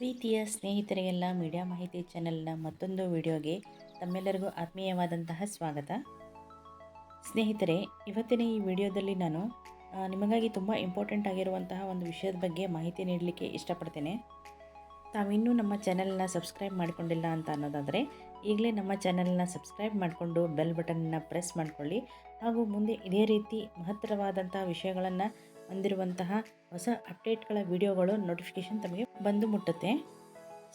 ಪ್ರೀತಿಯ ಸ್ನೇಹಿತರಿಗೆಲ್ಲ ಮೀಡಿಯಾ ಮಾಹಿತಿ ಚಾನೆಲ್ನ ಮತ್ತೊಂದು ವಿಡಿಯೋಗೆ ತಮ್ಮೆಲ್ಲರಿಗೂ ಆತ್ಮೀಯವಾದಂತಹ ಸ್ವಾಗತ. ಸ್ನೇಹಿತರೆ, ಇವತ್ತಿನ ಈ ವಿಡಿಯೋದಲ್ಲಿ ನಾನು ನಿಮಗಾಗಿ ತುಂಬ ಇಂಪಾರ್ಟೆಂಟ್ ಆಗಿರುವಂತಹ ಒಂದು ವಿಷಯದ ಬಗ್ಗೆ ಮಾಹಿತಿ ನೀಡಲಿಕ್ಕೆ ಇಷ್ಟಪಡ್ತೇನೆ. ತಾವಿನ್ನೂ ನಮ್ಮ ಚಾನೆಲ್ನ ಸಬ್ಸ್ಕ್ರೈಬ್ ಮಾಡಿಕೊಂಡಿಲ್ಲ ಅಂತ ಅನ್ನೋದಾದರೆ, ಈಗಲೇ ನಮ್ಮ ಚಾನೆಲ್ನ ಸಬ್ಸ್ಕ್ರೈಬ್ ಮಾಡಿಕೊಂಡು ಬೆಲ್ ಬಟನ್ನ ಪ್ರೆಸ್ ಮಾಡಿಕೊಳ್ಳಿ. ಹಾಗೂ ಮುಂದೆ ಇದೇ ರೀತಿ ಮಹತ್ತರವಾದಂಥ ವಿಷಯಗಳನ್ನು ಹೊಂದಿರುವಂತಹ ಹೊಸ ಅಪ್ಡೇಟ್ಗಳ ವಿಡಿಯೋಗಳು ನೋಟಿಫಿಕೇಶನ್ ತಮಗೆ ಬಂದು ಮುಟ್ಟುತ್ತೆ.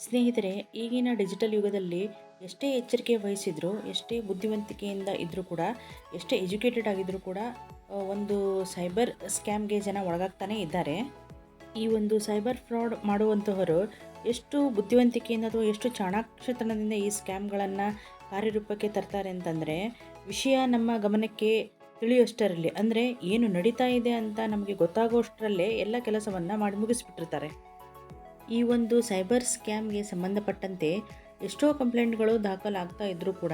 ಸ್ನೇಹಿತರೆ, ಈಗಿನ ಡಿಜಿಟಲ್ ಯುಗದಲ್ಲಿ ಎಷ್ಟೇ ಎಚ್ಚರಿಕೆ ವಹಿಸಿದ್ರು, ಎಷ್ಟೇ ಬುದ್ಧಿವಂತಿಕೆಯಿಂದ ಇದ್ದರೂ ಕೂಡ, ಎಷ್ಟೇ ಎಜುಕೇಟೆಡ್ ಆಗಿದ್ದರೂ ಕೂಡ ಒಂದು ಸೈಬರ್ ಸ್ಕ್ಯಾಮ್ಗೆ ಜನ ಒಳಗಾಗ್ತಾನೇ ಇದ್ದಾರೆ. ಈ ಒಂದು ಸೈಬರ್ ಫ್ರಾಡ್ ಮಾಡುವಂತಹವರು ಎಷ್ಟು ಬುದ್ಧಿವಂತಿಕೆಯಿಂದ ಅಥವಾ ಎಷ್ಟು ಚಾಣಾಕ್ಷತನದಿಂದ ಈ ಸ್ಕ್ಯಾಮ್ಗಳನ್ನು ಕಾರ್ಯರೂಪಕ್ಕೆ ತರ್ತಾರೆ ಅಂತಂದರೆ, ವಿಷಯ ನಮ್ಮ ಗಮನಕ್ಕೆ ತಿಳಿಯೋಷ್ಟರಲ್ಲಿ, ಅಂದರೆ ಏನು ನಡೀತಾ ಇದೆ ಅಂತ ನಮಗೆ ಗೊತ್ತಾಗೋಷ್ಟರಲ್ಲೇ ಎಲ್ಲ ಕೆಲಸವನ್ನು ಮಾಡಿ ಮುಗಿಸ್ಬಿಟ್ಟಿರ್ತಾರೆ. ಈ ಒಂದು ಸೈಬರ್ ಸ್ಕ್ಯಾಮ್ಗೆ ಸಂಬಂಧಪಟ್ಟಂತೆ ಎಷ್ಟೋ ಕಂಪ್ಲೇಂಟ್ಗಳು ದಾಖಲಾಗ್ತಾ ಇದ್ದರೂ ಕೂಡ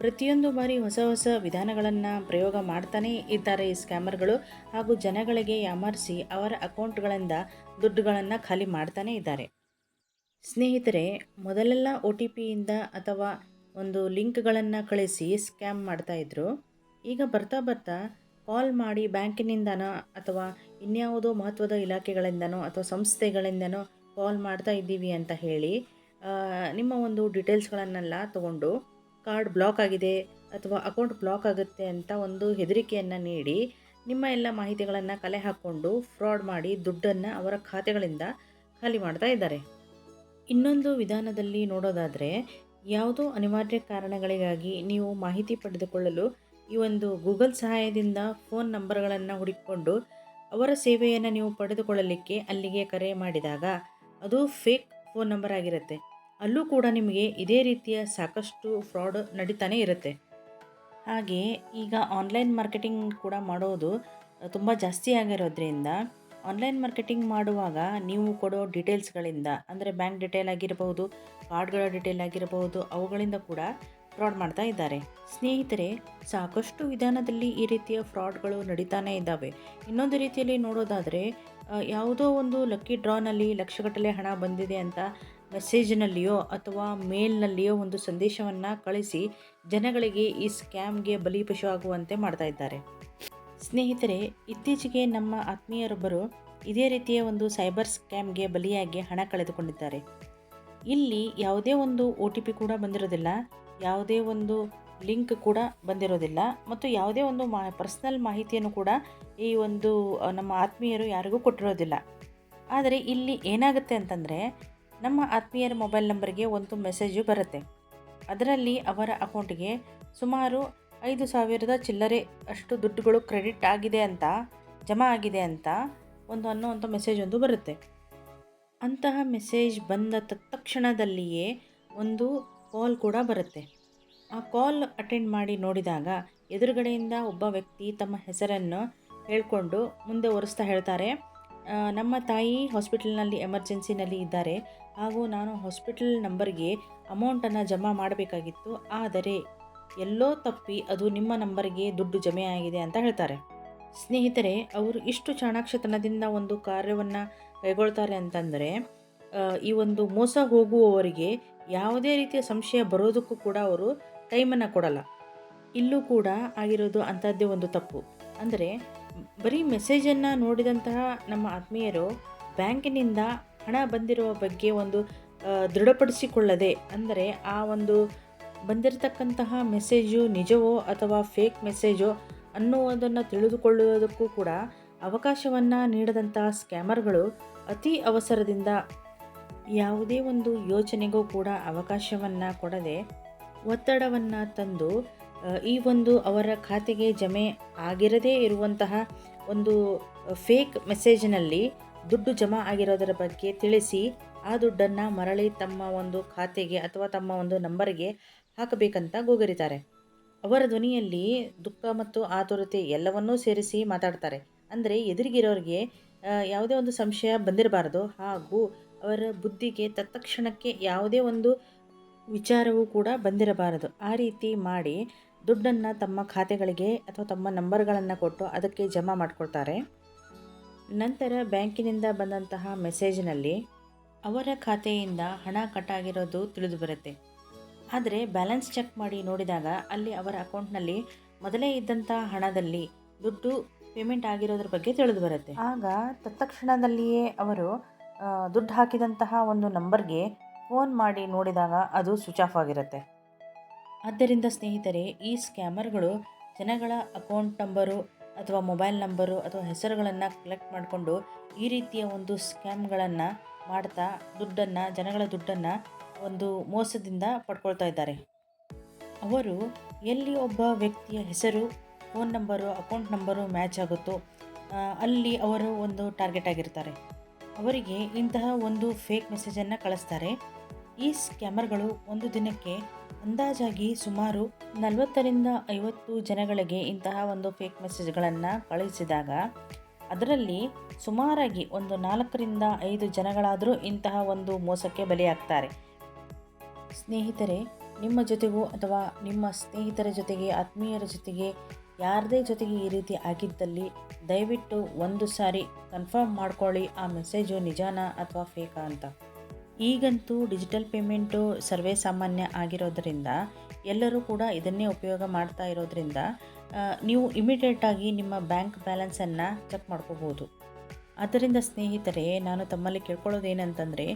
ಪ್ರತಿಯೊಂದು ಬಾರಿ ಹೊಸ ಹೊಸ ವಿಧಾನಗಳನ್ನು ಪ್ರಯೋಗ ಮಾಡ್ತಾನೇ ಇದ್ದಾರೆ ಈ ಸ್ಕ್ಯಾಮರ್ಗಳು. ಹಾಗೂ ಜನಗಳಿಗೆ ಯಾಮಾರಿಸಿ ಅವರ ಅಕೌಂಟ್ಗಳಿಂದ ದುಡ್ಡುಗಳನ್ನು ಖಾಲಿ ಮಾಡ್ತಾನೇ ಇದ್ದಾರೆ. ಸ್ನೇಹಿತರೆ, ಮೊದಲೆಲ್ಲ ಒ ಟಿ ಪಿಯಿಂದ ಅಥವಾ ಒಂದು ಲಿಂಕ್ಗಳನ್ನು ಕಳಿಸಿ ಸ್ಕ್ಯಾಮ್ ಮಾಡ್ತಾಯಿದ್ರು ಈಗ ಬರ್ತಾ ಬರ್ತಾ ಕಾಲ್ ಮಾಡಿ ಬ್ಯಾಂಕಿನಿಂದನೋ ಅಥವಾ ಇನ್ಯಾವುದೋ ಮಹತ್ವದ ಇಲಾಖೆಗಳಿಂದನೋ ಅಥವಾ ಸಂಸ್ಥೆಗಳಿಂದನೋ ಕಾಲ್ ಮಾಡ್ತಾ ಇದ್ದೀವಿ ಅಂತ ಹೇಳಿ ನಿಮ್ಮ ಒಂದು ಡೀಟೇಲ್ಸ್ಗಳನ್ನೆಲ್ಲ ತಗೊಂಡು ಕಾರ್ಡ್ ಬ್ಲಾಕ್ ಆಗಿದೆ ಅಥವಾ ಅಕೌಂಟ್ ಬ್ಲಾಕ್ ಆಗುತ್ತೆ ಅಂತ ಒಂದು ಹೆದರಿಕೆಯನ್ನು ನೀಡಿ, ನಿಮ್ಮ ಎಲ್ಲ ಮಾಹಿತಿಗಳನ್ನು ಕಲೆ ಹಾಕ್ಕೊಂಡು ಫ್ರಾಡ್ ಮಾಡಿ ದುಡ್ಡನ್ನು ಅವರ ಖಾತೆಗಳಿಂದ ಖಾಲಿ ಮಾಡ್ತಾ ಇದ್ದಾರೆ. ಇನ್ನೊಂದು ವಿಧಾನದಲ್ಲಿ ನೋಡೋದಾದರೆ, ಯಾವುದೋ ಅನಿವಾರ್ಯ ಕಾರಣಗಳಿಗಾಗಿ ನೀವು ಮಾಹಿತಿ ಪಡೆದುಕೊಳ್ಳಲು ಈ ಒಂದು ಗೂಗಲ್ ಸಹಾಯದಿಂದ ಫೋನ್ ನಂಬರ್ಗಳನ್ನು ಹುಡುಕಿಕೊಂಡು ಅವರ ಸೇವೆಯನ್ನು ನೀವು ಪಡೆದುಕೊಳ್ಳಲಿಕ್ಕೆ ಅಲ್ಲಿಗೆ ಕರೆ ಮಾಡಿದಾಗ ಅದು ಫೇಕ್ ಫೋನ್ ನಂಬರ್ ಆಗಿರುತ್ತೆ. ಅಲ್ಲೂ ಕೂಡ ನಿಮಗೆ ಇದೇ ರೀತಿಯ ಸಾಕಷ್ಟು ಫ್ರಾಡ್ ನಡೀತಾನೆ ಇರುತ್ತೆ. ಹಾಗೆ ಈಗ ಆನ್ಲೈನ್ ಮಾರ್ಕೆಟಿಂಗ್ ಕೂಡ ಮಾಡೋದು ತುಂಬ ಜಾಸ್ತಿ ಆಗಿರೋದ್ರಿಂದ ಆನ್ಲೈನ್ ಮಾರ್ಕೆಟಿಂಗ್ ಮಾಡುವಾಗ ನೀವು ಕೊಡೋ ಡೀಟೇಲ್ಸ್ಗಳಿಂದ, ಅಂದರೆ ಬ್ಯಾಂಕ್ ಡೀಟೇಲ್ ಆಗಿರಬಹುದು ಕಾರ್ಡ್ಗಳ ಡೀಟೇಲ್ ಆಗಿರಬಹುದು ಅವುಗಳಿಂದ ಕೂಡ ಫ್ರಾಡ್ ಮಾಡ್ತಾ ಇದ್ದಾರೆ. ಸ್ನೇಹಿತರೆ, ಸಾಕಷ್ಟು ವಿಧಾನದಲ್ಲಿ ಈ ರೀತಿಯ ಫ್ರಾಡ್ಗಳು ನಡೀತಾನೇ ಇದ್ದಾವೆ. ಇನ್ನೊಂದು ರೀತಿಯಲ್ಲಿ ನೋಡೋದಾದರೆ ಯಾವುದೋ ಒಂದು ಲಕ್ಕಿ ಡ್ರಾನಲ್ಲಿ ಲಕ್ಷಗಟ್ಟಲೆ ಹಣ ಬಂದಿದೆ ಅಂತ ಮೆಸೇಜ್ನಲ್ಲಿಯೋ ಅಥವಾ ಮೇಲ್ನಲ್ಲಿಯೋ ಒಂದು ಸಂದೇಶವನ್ನು ಕಳಿಸಿ ಜನಗಳಿಗೆ ಈ ಸ್ಕ್ಯಾಮ್ಗೆ ಬಲಿಪಶು ಆಗುವಂತೆ ಮಾಡ್ತಾ ಇದ್ದಾರೆ. ಸ್ನೇಹಿತರೆ, ಇತ್ತೀಚೆಗೆ ನಮ್ಮ ಆತ್ಮೀಯರೊಬ್ಬರು ಇದೇ ರೀತಿಯ ಒಂದು ಸೈಬರ್ ಸ್ಕ್ಯಾಮ್ಗೆ ಬಲಿಯಾಗಿ ಹಣ ಕಳೆದುಕೊಂಡಿದ್ದಾರೆ. ಇಲ್ಲಿ ಯಾವುದೇ ಒಂದು ಒ ಟಿ ಪಿ ಕೂಡ ಬಂದಿರೋದಿಲ್ಲ. ಯಾವುದೇ ಒಂದು ಲಿಂಕ್ ಕೂಡ ಬಂದಿರೋದಿಲ್ಲ. ಮತ್ತು ಯಾವುದೇ ಒಂದು ಮಾ, ಪರ್ಸ್ನಲ್ ಮಾಹಿತಿಯನ್ನು ಕೂಡ ಈ ಒಂದು ನಮ್ಮ ಆತ್ಮೀಯರು ಯಾರಿಗೂ ಕೊಟ್ಟಿರೋದಿಲ್ಲ. ಆದರೆ ಇಲ್ಲಿ ಏನಾಗುತ್ತೆ ಅಂತಂದರೆ, ನಮ್ಮ ಆತ್ಮೀಯರ ಮೊಬೈಲ್ ನಂಬರ್ಗೆ ಒಂದು ಮೆಸೇಜು ಬರುತ್ತೆ. ಅದರಲ್ಲಿ ಅವರ ಅಕೌಂಟ್ಗೆ ಸುಮಾರು ಐದು ಸಾವಿರದ ಚಿಲ್ಲರೆ ಅಷ್ಟು ದುಡ್ಡುಗಳು ಕ್ರೆಡಿಟ್ ಆಗಿದೆ ಅಂತ, ಜಮಾ ಆಗಿದೆ ಅಂತ ಒಂದು ಅನ್ನೋವಂಥ ಮೆಸೇಜ್ ಒಂದು ಬರುತ್ತೆ. ಅಂತಹ ಮೆಸೇಜ್ ಬಂದ ತತ್ಕ್ಷಣದಲ್ಲಿಯೇ ಒಂದು ಕಾಲ್ ಕೂಡ ಬರುತ್ತೆ. ಆ ಕಾಲ್ ಅಟೆಂಡ್ ಮಾಡಿ ನೋಡಿದಾಗ ಎದುರುಗಡೆಯಿಂದ ಒಬ್ಬ ವ್ಯಕ್ತಿ ತಮ್ಮ ಹೆಸರನ್ನು ಹೇಳಿಕೊಂಡು ಮುಂದೆ ಒರೆಸ್ತಾ ಹೇಳ್ತಾರೆ. ನಮ್ಮ ತಾಯಿ ಹಾಸ್ಪಿಟಲ್ನಲ್ಲಿ ಎಮರ್ಜೆನ್ಸಿನಲ್ಲಿ ಇದ್ದಾರೆ. ಹಾಗೂ ನಾನು ಹಾಸ್ಪಿಟಲ್ ನಂಬರ್ಗೆ ಅಮೌಂಟನ್ನು ಜಮಾ ಮಾಡಬೇಕಾಗಿತ್ತು. ಆದರೆ ಎಲ್ಲೋ ತಪ್ಪಿ ಅದು ನಿಮ್ಮ ನಂಬರ್ಗೆ ದುಡ್ಡು ಜಮೆ ಆಗಿದೆ ಅಂತ ಹೇಳ್ತಾರೆ. ಸ್ನೇಹಿತರೆ, ಅವರು ಇಷ್ಟು ಚಾಣಾಕ್ಷತನದಿಂದ ಒಂದು ಕಾರ್ಯವನ್ನು ಕೈಗೊಳ್ತಾರೆ ಅಂತಂದರೆ ಈ ಒಂದು ಮೋಸ ಹೋಗುವವರಿಗೆ ಯಾವುದೇ ರೀತಿಯ ಸಂಶಯ ಬರೋದಕ್ಕೂ ಕೂಡ ಅವರು ಟೈಮನ್ನು ಕೊಡಲ್ಲ. ಇಲ್ಲೂ ಕೂಡ ಆಗಿರೋದು ಅಂಥದ್ದೇ ಒಂದು ತಪ್ಪು. ಅಂದರೆ ಬರೀ ಮೆಸೇಜನ್ನು ನೋಡಿದಂತಹ ನಮ್ಮ ಆತ್ಮೀಯರು ಬ್ಯಾಂಕಿನಿಂದ ಹಣ ಬಂದಿರುವ ಬಗ್ಗೆ ಒಂದು ದೃಢಪಡಿಸಿಕೊಳ್ಳದೆ ಅಂದರೆ ಆ ಒಂದು ಬಂದಿರತಕ್ಕಂತಹ ಮೆಸೇಜು ನಿಜವೋ ಅಥವಾ ಫೇಕ್ ಮೆಸೇಜೋ ಅನ್ನುವುದನ್ನು ತಿಳಿದುಕೊಳ್ಳುವುದಕ್ಕೂ ಕೂಡ ಅವಕಾಶವನ್ನು ನೀಡದಂತಹ ಸ್ಕ್ಯಾಮರ್ಗಳು ಅತಿ ಅವಸರದಿಂದ ಯಾವುದೇ ಒಂದು ಯೋಚನೆಗೂ ಕೂಡ ಅವಕಾಶವನ್ನು ಕೊಡದೆ ಒತ್ತಡವನ್ನು ತಂದು ಈ ಒಂದು ಅವರ ಖಾತೆಗೆ ಜಮೆ ಆಗಿರದೇ ಇರುವಂತಹ ಒಂದು ಫೇಕ್ ಮೆಸೇಜ್ನಲ್ಲಿ ದುಡ್ಡು ಜಮಾ ಆಗಿರೋದರ ಬಗ್ಗೆ ತಿಳಿಸಿ, ಆ ದುಡ್ಡನ್ನು ಮರಳಿ ತಮ್ಮ ಒಂದು ಖಾತೆಗೆ ಅಥವಾ ತಮ್ಮ ಒಂದು ನಂಬರ್ಗೆ ಹಾಕಬೇಕಂತ ಗೋಗರಿತಾರೆ. ಅವರ ಧ್ವನಿಯಲ್ಲಿ ದುಃಖ ಮತ್ತು ಆತುರತೆ ಎಲ್ಲವನ್ನೂ ಸೇರಿಸಿ ಮಾತಾಡ್ತಾರೆ. ಅಂದರೆ ಎದುರಿಗಿರೋರಿಗೆ ಯಾವುದೇ ಒಂದು ಸಂಶಯ ಬಂದಿರಬಾರದು. ಹಾಗೂ ಅವರ ಬುದ್ಧಿಗೆ ತತ್ಕ್ಷಣಕ್ಕೆ ಯಾವುದೇ ಒಂದು ವಿಚಾರವೂ ಕೂಡ ಬಂದಿರಬಾರದು. ಆ ರೀತಿ ಮಾಡಿ ದುಡ್ಡನ್ನು ತಮ್ಮ ಖಾತೆಗಳಿಗೆ ಅಥವಾ ತಮ್ಮ ನಂಬರ್ಗಳನ್ನು ಕೊಟ್ಟು ಅದಕ್ಕೆ ಜಮಾ ಮಾಡಿಕೊಳ್ತಾರೆ. ನಂತರ ಬ್ಯಾಂಕಿನಿಂದ ಬಂದಂತಹ ಮೆಸೇಜ್ನಲ್ಲಿ ಅವರ ಖಾತೆಯಿಂದ ಹಣ ಕಟ್ಟಾಗಿರೋದು ತಿಳಿದು ಬರುತ್ತೆ. ಆದರೆ ಬ್ಯಾಲೆನ್ಸ್ ಚೆಕ್ ಮಾಡಿ ನೋಡಿದಾಗ ಅಲ್ಲಿ ಅವರ ಅಕೌಂಟ್ನಲ್ಲಿ ಮೊದಲೇ ಇದ್ದಂಥ ಹಣದಲ್ಲಿ ದುಡ್ಡು ಪೇಮೆಂಟ್ ಆಗಿರೋದ್ರ ಬಗ್ಗೆ ತಿಳಿದು ಬರುತ್ತೆ. ಆಗ ತತ್ಕ್ಷಣದಲ್ಲಿಯೇ ಅವರು ದುಡ್ಡು ಹಾಕಿದಂತಹ ಒಂದು ನಂಬರ್ಗೆ ಫೋನ್ ಮಾಡಿ ನೋಡಿದಾಗ ಅದು ಸ್ವಿಚ್ ಆಫ್ ಆಗಿರುತ್ತೆ. ಆದ್ದರಿಂದ ಸ್ನೇಹಿತರೆ, ಈ ಸ್ಕ್ಯಾಮರ್ಗಳು ಜನಗಳ ಅಕೌಂಟ್ ನಂಬರು ಅಥವಾ ಮೊಬೈಲ್ ನಂಬರು ಅಥವಾ ಹೆಸರುಗಳನ್ನು ಕಲೆಕ್ಟ್ ಮಾಡಿಕೊಂಡು ಈ ರೀತಿಯ ಒಂದು ಸ್ಕ್ಯಾಮ್ಗಳನ್ನು ಮಾಡ್ತಾ ದುಡ್ಡನ್ನು, ಜನಗಳ ದುಡ್ಡನ್ನು ಒಂದು ಮೋಸದಿಂದ ಪಡ್ಕೊಳ್ತಾ ಇದ್ದಾರೆ. ಅವರು ಎಲ್ಲಿ ಒಬ್ಬ ವ್ಯಕ್ತಿಯ ಹೆಸರು, phone number, account number match ಆಗುತ್ತೋ ಅಲ್ಲಿ ಅವರು ಒಂದು ಟಾರ್ಗೆಟ್ ಆಗಿರ್ತಾರೆ. ಅವರಿಗೆ ಇಂತಹ ಒಂದು ಫೇಕ್ ಮೆಸೇಜನ್ನು ಕಳಿಸ್ತಾರೆ. ಈ ಸ್ಕ್ಯಾಮರ್ಗಳು ಒಂದು ದಿನಕ್ಕೆ ಅಂದಾಜಾಗಿ ಸುಮಾರು ನಲವತ್ತರಿಂದ ಐವತ್ತು ಜನಗಳಿಗೆ ಇಂತಹ ಒಂದು ಫೇಕ್ ಮೆಸೇಜ್ಗಳನ್ನು ಕಳುಹಿಸಿದಾಗ ಅದರಲ್ಲಿ ಸುಮಾರಾಗಿ ಒಂದು ನಾಲ್ಕರಿಂದ ಐದು ಜನಗಳಾದರೂ ಇಂತಹ ಒಂದು ಮೋಸಕ್ಕೆ ಬಲಿಯಾಗ್ತಾರೆ. ಸ್ನೇಹಿತರೆ, ನಿಮ್ಮ ಜೊತೆಗೂ ಅಥವಾ ನಿಮ್ಮ ಸ್ನೇಹಿತರ ಜೊತೆಗೆ, ಆತ್ಮೀಯರ ಜೊತೆಗೆ ಯಾರದೇ ಜೊತೆಗೆ ಈ ರೀತಿ ಆಗಿದ್ದಲ್ಲಿ ದಯವಿಟ್ಟು ಒಂದು ಸಾರಿ ಕನ್ಫರ್ಮ್ ಮಾಡ್ಕೊಳ್ಳಿ ಆ ಮೆಸೇಜು ನಿಜಾನ ಅಥವಾ ಫೇಕಾ ಅಂತ. ಈಗಂತೂ ಡಿಜಿಟಲ್ ಪೇಮೆಂಟು ಸರ್ವೇ ಸಾಮಾನ್ಯ ಆಗಿರೋದರಿಂದ ಎಲ್ಲರೂ ಕೂಡ ಇದನ್ನೇ ಉಪಯೋಗ ಮಾಡ್ತಾ ಇರೋದರಿಂದ ನೀವು ಇಮಿಡಿಯೇಟಾಗಿ ನಿಮ್ಮ ಬ್ಯಾಂಕ್ ಬ್ಯಾಲೆನ್ಸನ್ನು ಚೆಕ್ ಮಾಡ್ಕೋಬೋದು ಆದ್ದರಿಂದ ಸ್ನೇಹಿತರೆ, ನಾನು ತಮ್ಮಲ್ಲಿ ಕೇಳ್ಕೊಳ್ಳೋದು ಏನಂತಂದರೆ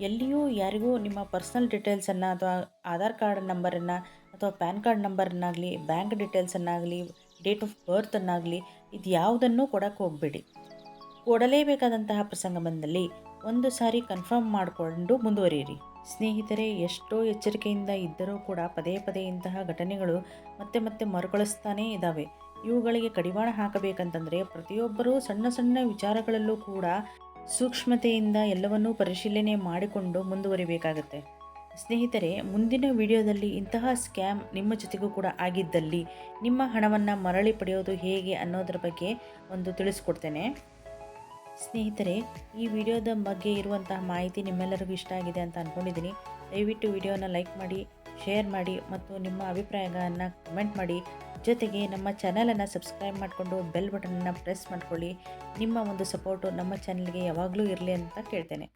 ಎಲ್ಲಿಯೂ ಯಾರಿಗೂ ನಿಮ್ಮ ಪರ್ಸ್ನಲ್ ಡೀಟೇಲ್ಸನ್ನು ಅಥವಾ ಆಧಾರ್ ಕಾರ್ಡ್ ನಂಬರನ್ನು ಅಥವಾ ಪ್ಯಾನ್ ಕಾರ್ಡ್ ನಂಬರನ್ನಾಗಲಿ ಬ್ಯಾಂಕ್ ಡೀಟೇಲ್ಸನ್ನಾಗಲಿ ಡೇಟ್ ಆಫ್ ಬರ್ತನ್ನಾಗಲಿ ಇದು ಯಾವುದನ್ನು ಕೊಡೋಕ್ಕೆ ಹೋಗಬೇಡಿ. ಕೊಡಲೇಬೇಕಾದಂತಹ ಪ್ರಸಂಗ ಬಂದಲ್ಲಿ ಒಂದು ಸಾರಿ ಕನ್ಫರ್ಮ್ ಮಾಡಿಕೊಂಡು ಮುಂದುವರಿಯಿರಿ. ಸ್ನೇಹಿತರೆ, ಎಷ್ಟೋ ಎಚ್ಚರಿಕೆಯಿಂದ ಇದ್ದರೂ ಕೂಡ ಪದೇ ಪದೇ ಇಂತಹ ಘಟನೆಗಳು ಮತ್ತೆ ಮತ್ತೆ ಮರುಕಳಿಸ್ತಾನೇ ಇದ್ದಾವೆ ಇವುಗಳಿಗೆ ಕಡಿವಾಣ ಹಾಕಬೇಕಂತಂದರೆ ಪ್ರತಿಯೊಬ್ಬರೂ ಸಣ್ಣ ಸಣ್ಣ ವಿಚಾರಗಳಲ್ಲೂ ಕೂಡ ಸೂಕ್ಷ್ಮತೆಯಿಂದ ಎಲ್ಲವನ್ನೂ ಪರಿಶೀಲನೆ ಮಾಡಿಕೊಂಡು ಮುಂದುವರಿಬೇಕಾಗತ್ತೆ. ಸ್ನೇಹಿತರೆ, ಮುಂದಿನ ವಿಡಿಯೋದಲ್ಲಿ ಇಂತಹ ಸ್ಕ್ಯಾಮ್ ನಿಮ್ಮ ಜೊತೆಗೂ ಕೂಡ ಆಗಿದ್ದಲ್ಲಿ ನಿಮ್ಮ ಹಣವನ್ನು ಮರಳಿ ಪಡೆಯೋದು ಹೇಗೆ ಅನ್ನೋದ್ರ ಬಗ್ಗೆ ಒಂದು ತಿಳಿಸ್ಕೊಡ್ತೇನೆ. ಸ್ನೇಹಿತರೆ, ಈ ವಿಡಿಯೋದ ಬಗ್ಗೆ ಇರುವಂತಹ ಮಾಹಿತಿ ನಿಮ್ಮೆಲ್ಲರಿಗೂ ಇಷ್ಟ ಆಗಿದೆ ಅಂತ ಅಂದ್ಕೊಂಡಿದ್ದೀನಿ ದಯವಿಟ್ಟು ವಿಡಿಯೋನ ಲೈಕ್ ಮಾಡಿ, ಶೇರ್ ಮಾಡಿ ಮತ್ತು ನಿಮ್ಮ ಅಭಿಪ್ರಾಯಗಳನ್ನು ಕಮೆಂಟ್ ಮಾಡಿ. ಜೊತೆಗೆ ನಮ್ಮ ಚಾನಲನ್ನು ಸಬ್ಸ್ಕ್ರೈಬ್ ಮಾಡಿಕೊಂಡು ಬೆಲ್ ಬಟನನ್ನು ಪ್ರೆಸ್ ಮಾಡ್ಕೊಳ್ಳಿ. ನಿಮ್ಮ ಒಂದು ಸಪೋರ್ಟು ನಮ್ಮ ಚಾನಲ್ಗೆ ಯಾವಾಗಲೂ ಇರಲಿ ಅಂತ ಕೇಳ್ತೇನೆ.